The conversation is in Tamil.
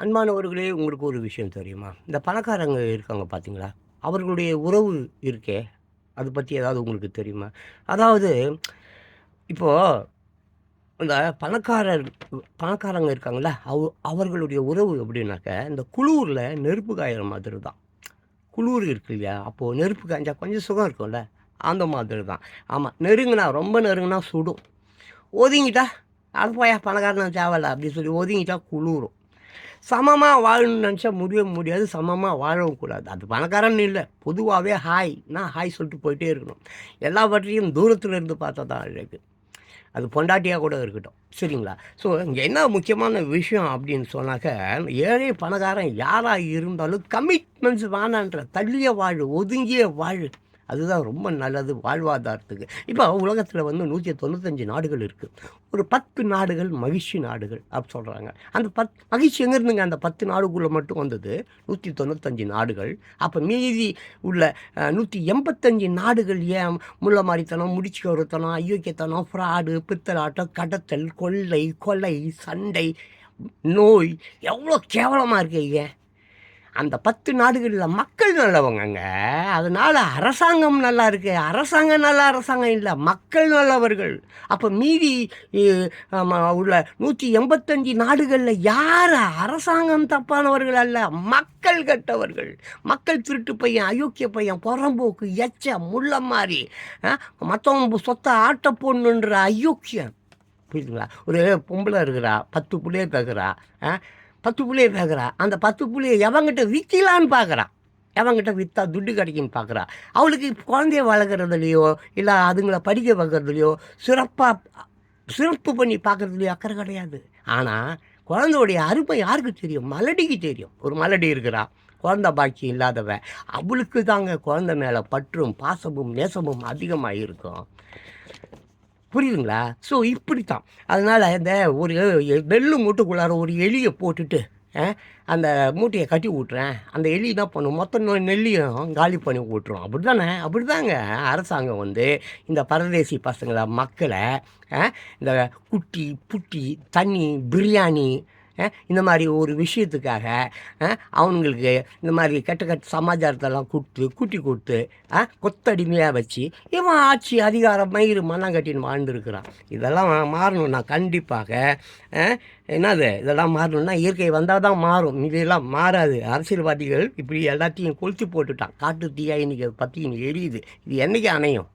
அன்பானவர்களே உங்களுக்கு ஒரு விஷயம் தெரியுமா? இந்த பணக்காரங்க இருக்காங்க பார்த்தீங்களா? அவர்களுடைய உறவு இருக்கே, அது பற்றி ஏதாவது உங்களுக்கு தெரியுமா? அதாவது இப்போது இந்த பணக்காரர் பணக்காரங்க இருக்காங்கல்ல, அவ அவர்களுடைய உறவு எப்படின்னாக்க, இந்த குளூரில் நெருப்பு காயிற மாதிரி தான். குளூர் இருக்கு இல்லையா? அப்போ நெருப்பு காய்ஞ்சா கொஞ்சம் சுகம் இருக்கும்ல, அந்த மாதிரி தான். ஆமாம் நெருங்கினா ரொம்ப நெருங்கினா சுடும். ஒதுங்கிட்டா, அது போயா பணக்காரன் தேவையில்ல" அப்படின்னு சொல்லி ஒதுங்கிட்டா குளிரும் சமமாக வாழணும்னு நினச்சா முடியவே முடியாது. சமமாக வாழவும் கூடாது. அது பணக்காரன்னு பொதுவாகவே ஹாய் நான் ஹாய் சொல்லிட்டு போயிட்டே இருக்கணும். எல்லாவற்றையும் தூரத்தில் இருந்து பார்த்தா தான் அழகு. அது பொண்டாட்டியாக கூட இருக்கட்டும். சரிங்களா? ஸோ இங்கே என்ன முக்கியமான விஷயம் அப்படின்னு சொன்னாக்க, ஏழை பணக்காரன் யாராக இருந்தாலும் கமிட்மெண்ட்ஸ் வேணான்ற. தள்ளியே வாழ் ஒதுங்கியே வாழு. அதுதான் ரொம்ப நல்லது வாழ்வாதாரத்துக்கு. இப்போ உலகத்தில் வந்து 195 நாடுகள் இருக்குது ஒரு 10 நாடுகள் மகிழ்ச்சி நாடுகள் அப்படி சொல்கிறாங்க அந்த பத் மகிழ்ச்சி எங்கேருந்துங்க அந்த பத்து நாடுக்குள்ளே மட்டும் வந்தது? 195 நாடுகள். அப்போ மீதி உள்ள நூற்றி எண்பத்தஞ்சு நாடுகள் ஏன் முள்ளமாரித்தனம், முடிச்சுக்கோரத்தனம், அயோக்கியத்தனம், ஃப்ராடு, பித்தலாட்டம், கடத்தல், கொள்ளை, கொலை, சண்டை, நோய் எவ்வளோ கேவலமாக இருக்கு ஏன் அந்த பத்து நாடுகளில் மக்கள் நல்லவங்கங்க. அதனால் அரசாங்கம் நல்லா இருக்கு. அரசாங்கம் நல்ல அரசாங்கம் இல்லை மக்கள் நல்லவர்கள். அப்போ மீதி உள்ள நூற்றி எண்பத்தஞ்சு நாடுகளில் யார் அரசாங்கம் தப்பானவர்கள் அல்ல. மக்கள் கெட்டவர்கள். மக்கள் திருட்டு பையன், அயோக்கிய பையன், புறம்போக்கு, எச்ச, முள்ள மாதிரி மற்றவங்க சொத்த ஆட்ட போடணுன்ற அயோக்கியம் புரியுதுங்களா? ஒரு பொம்பள இருக்கிறா. 10 புள்ளைய பெக்குறா. பத்து 10 பார்க்குறான் அந்த 10 புள்ளைய எவன்கிட்ட விற்கலான்னு பார்க்குறான் எவன்கிட்ட விற்றா துட்டு கிடைக்குன்னு பார்க்குறா. அவளுக்கு குழந்தைய வளர்க்குறதுலையோ இல்லை அதுங்கள படிக்க வைக்கிறதுலையோ சிறப்பாக சிறப்பு பண்ணி பார்க்குறதுலையோ அக்கறை கிடையாது. ஆனால் குழந்தையுடைய அருமை யாருக்கு தெரியும்? மலடிக்கு தெரியும். ஒரு மலடி இருக்கிறா. குழந்த பாக்கியம் இல்லாதவ. அவளுக்கு தாங்க குழந்தை மேலே பற்றும், பாசமும், நேசமும் அதிகமாக இருக்கும். புரியுதுங்களா? ஸோ இப்படித்தான். அதனால் இந்த ஒரு நெல்லு மூட்டுக்குள்ளார ஒரு எலியை போட்டுட்டு, அந்த மூட்டையை கட்டி விட்டுறேன். அந்த எலி என்ன பண்ணும்? மொத்த நெல்லியும் நெல்லையும் காலி பண்ணி விட்டுரும். அப்படிதானே? அப்படிதாங்க அரசாங்கம் வந்து இந்த பரதேசி பசங்களை மக்களை இந்த குட்டி, புட்டி, தண்ணி, பிரியாணி இந்த மாதிரி ஒரு விஷயத்துக்காக அவங்களுக்கு அவனுங்களுக்கு இந்த மாதிரி கெட்ட கெட்ட சமாச்சாரத்தெல்லாம் கொடுத்து கூட்டி கொடுத்து கொத்தடிமையாக வச்சு, இவன் ஆட்சி, அதிகாரம், மயிரு மண்ணாங்கட்டின்னு வாழ்ந்துருக்கிறான். இதெல்லாம் மாறணும்னா கண்டிப்பாக என்னது இதெல்லாம் மாறணும்னா இயற்கை வந்தால் தான் மாறும். இதெல்லாம் மாறாது. அரசியல்வாதிகள் இப்படி எல்லாத்தையும் கொளுத்தி போட்டுட்டான். காட்டு தீயா இன்னைக்கு பத்திக்கின்னு எரியுது. இது என்றைக்கு அணையும்?